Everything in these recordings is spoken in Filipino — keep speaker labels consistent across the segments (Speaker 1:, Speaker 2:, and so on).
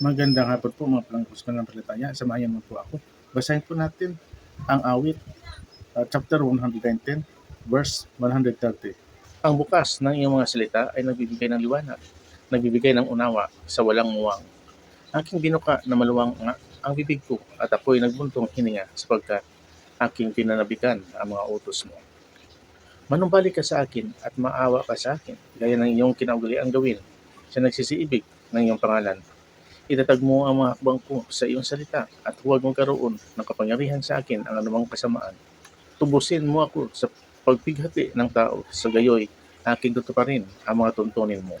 Speaker 1: Magandang hapon po mga palangkus ng palataya. Samahan mo po ako. Basahin po natin ang awit, uh, chapter 110, verse 130. Ang bukas ng iyong mga salita ay nagbibigay ng liwanag, nagbibigay ng unawa sa walang muwang. Aking binuka na maluwang nga ang bibig ko at ako'y nagbuntong hininga sapagkat aking pinanabikan ang mga utos mo. Manumbalik ka sa akin at maawa ka sa akin, gaya ng iyong kinaugaliang gawin sa nagsisiibig ng iyong pangalan. Itatag mo ang mga hakbang ko sa iyong salita at huwag mong karoon ng kapangyarihan sa akin ang anumang kasamaan. Tubusin mo ako sa pagpighati ng tao sa gayoy aking tutuparin ang mga tuntunin mo.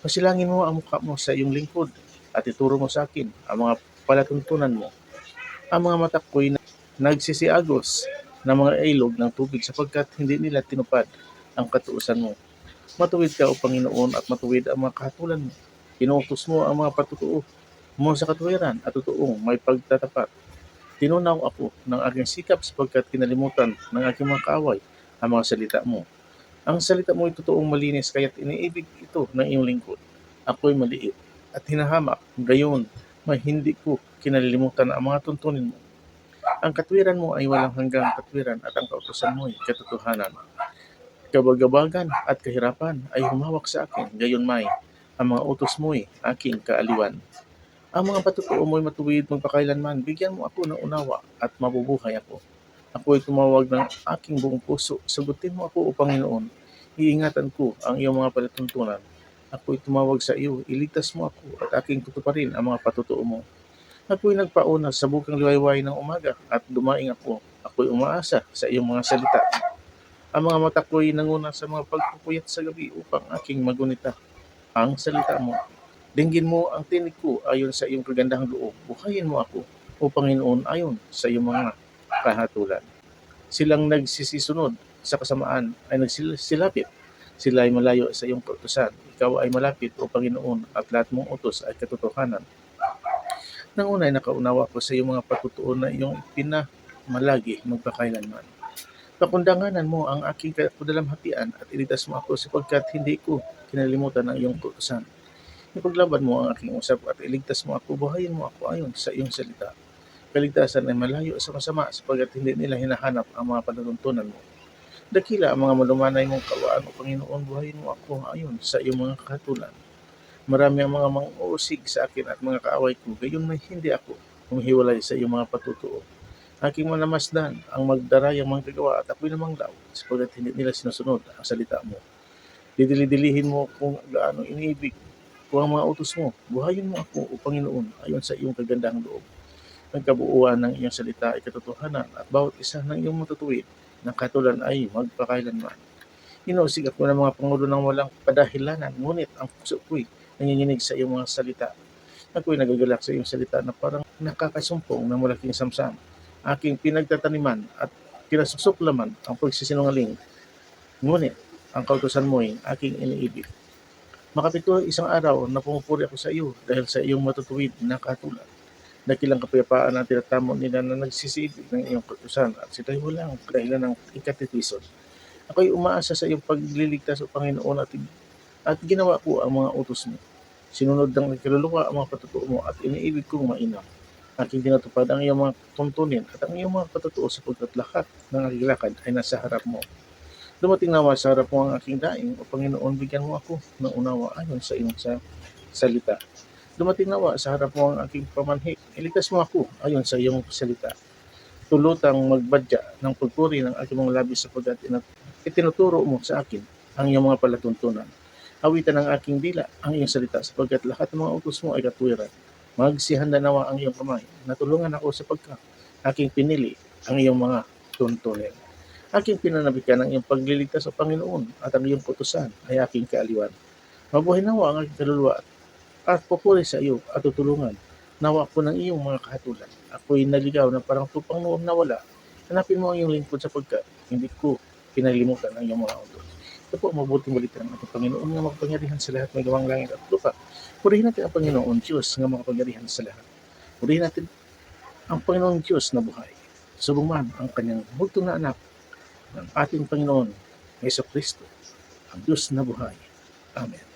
Speaker 1: Pasilangin mo ang mukha mo sa iyong lingkod at ituro mo sa akin ang mga palatuntunan mo. Ang mga mata ko'y na- nagsisiagos ng mga ilog ng tubig sapagkat hindi nila tinupad ang katuusan mo. Matuwid ka o Panginoon at matuwid ang mga kahatulan mo. Inuutos mo ang mga patutuo mo sa katuwiran at totoong may pagtatapat. Tinunaw ako ng aking sikap sapagkat kinalimutan ng aking mga kaaway ang mga salita mo. Ang salita mo ay totoong malinis kaya't iniibig ito ng iyong lingkod. Ako'y maliit at hinahamak, gayon may hindi ko kinalilimutan ang mga tuntunin mo. Ang katwiran mo ay walang hanggang katwiran at ang kautosan mo ay katotohanan. Kabagabagan at kahirapan ay humawak sa akin, gayon may ang mga utos mo ay aking kaaliwan. Ang mga patutuo mo ay matuwid magpakailanman, bigyan mo ako ng unawa at mabubuhay ako. Ako ay tumawag ng aking buong puso, sagutin mo ako o Panginoon. Iingatan ko ang iyong mga palatuntunan. Ako ay tumawag sa iyo, iligtas mo ako at aking tutuparin ang mga patutuo mo. Ako'y nagpauna sa bukang liwayway ng umaga at dumaing ako. Ako'y umaasa sa iyong mga salita. Ang mga mata ko'y nanguna sa mga pagpupuyat sa gabi upang aking magunita ang salita mo. Dinggin mo ang tinig ko ayon sa iyong kagandahang loob. Buhayin mo ako, o Panginoon, ayon sa iyong mga kahatulan. Silang nagsisisunod sa kasamaan ay nagsilapit. Sila ay malayo sa iyong kautusan. Ikaw ay malapit, o Panginoon, at lahat mong utos ay katotohanan. Nang una ay nakaunawa ko sa iyong mga patutuon na iyong pinamalagi magpakailanman. Pakundanganan mo ang aking kadalamhatian at ilitas mo ako sapagkat hindi ko kinalimutan ang iyong kautusan. Ipaglaban mo ang aking usap at iligtas mo ako, buhayin mo ako ayon sa iyong salita. Kaligtasan ay malayo sa masama sapagkat hindi nila hinahanap ang mga panatuntunan mo. Dakila ang mga malumanay mong kawaan o Panginoon, buhayin mo ako ayon sa iyong mga kahatulan. Marami ang mga mang-uusig sa akin at mga kaaway ko, gayon may hindi ako humihiwalay sa iyong mga patutuo. Aking manamasdan ang magdarayang mga kagawa at ako'y namanglaw sapagkat hindi nila sinusunod ang salita mo. Didili-dilihin mo kung gaano iniibig ko ang mga utos mo. Buhayin mo ako, o Panginoon, ayon sa iyong kagandahang loob. Ang kabuuan ng iyong salita ay katotohanan at bawat isa ng iyong matutuwid ng katulan ay magpakailanman. Inuusig ako ng mga pangulo ng walang padahilanan, ngunit ang puso ko'y nanginginig sa iyong mga salita. Ako'y nagagalak sa iyong salita na parang nakakasumpong ng malaking samsam. Aking pinagtataniman at kinasusuklaman ang pagsisinungaling. Ngunit ang kautosan mo ay aking iniibig. Makapito isang araw na pumupuri ako sa iyo dahil sa iyong matutuwid na katulad. Dakilang kapayapaan ang tinatamo nila na nagsisibig ng iyong kautosan at sila'y walang kadahilan ng ikatitwisod. Ako'y umaasa sa iyong pagliligtas o Panginoon at, at ginawa ko ang mga utos mo. Sinunod ng kaluluwa ang mga patutuo mo at iniibig kong mainam. Aking tinatupad ang iyong mga tuntunin at ang iyong mga patutuo sapagkat lahat ng aking lakad ay nasa harap mo. Dumating nawa sa harap mo ang aking daing, o Panginoon, bigyan mo ako ng unawa ayon sa iyong sa salita. Dumating nawa sa harap mo ang aking pamanhik, iligtas mo ako ayon sa iyong salita. Tulutang magbadya ng pagpuri ng aking mga labis sapagkat itinuturo mo sa akin ang iyong mga palatuntunan. Awitan ng aking dila ang iyong salita sapagkat lahat ng mga utos mo ay katwiran. Magsihanda nawa ang iyong kamay. Natulungan ako sapagkat aking pinili ang iyong mga tuntunin. Aking pinanabikan ang iyong pagliligtas sa Panginoon at ang iyong putusan ay aking kaaliwan. Mabuhay nawa ang aking kaluluwa at pupuri sa iyo at tutulungan. Nawa ko ng iyong mga kahatulan. Ako'y naligaw na parang tupang noong nawala. Hanapin mo ang iyong lingkod sapagkat hindi ko pinalimutan ang iyong mga utos. Ito po mabuting balita ng ating Panginoon nga magpangyarihan sa lahat may gawang langit at lupa. Purihin natin ang Panginoon Diyos nga makapangyarihan sa lahat. Purihin natin ang Panginoon Diyos na buhay. Subong man ang kanyang multong na anak ng ating Panginoon, Yeso Kristo, ang Diyos na buhay. Amen.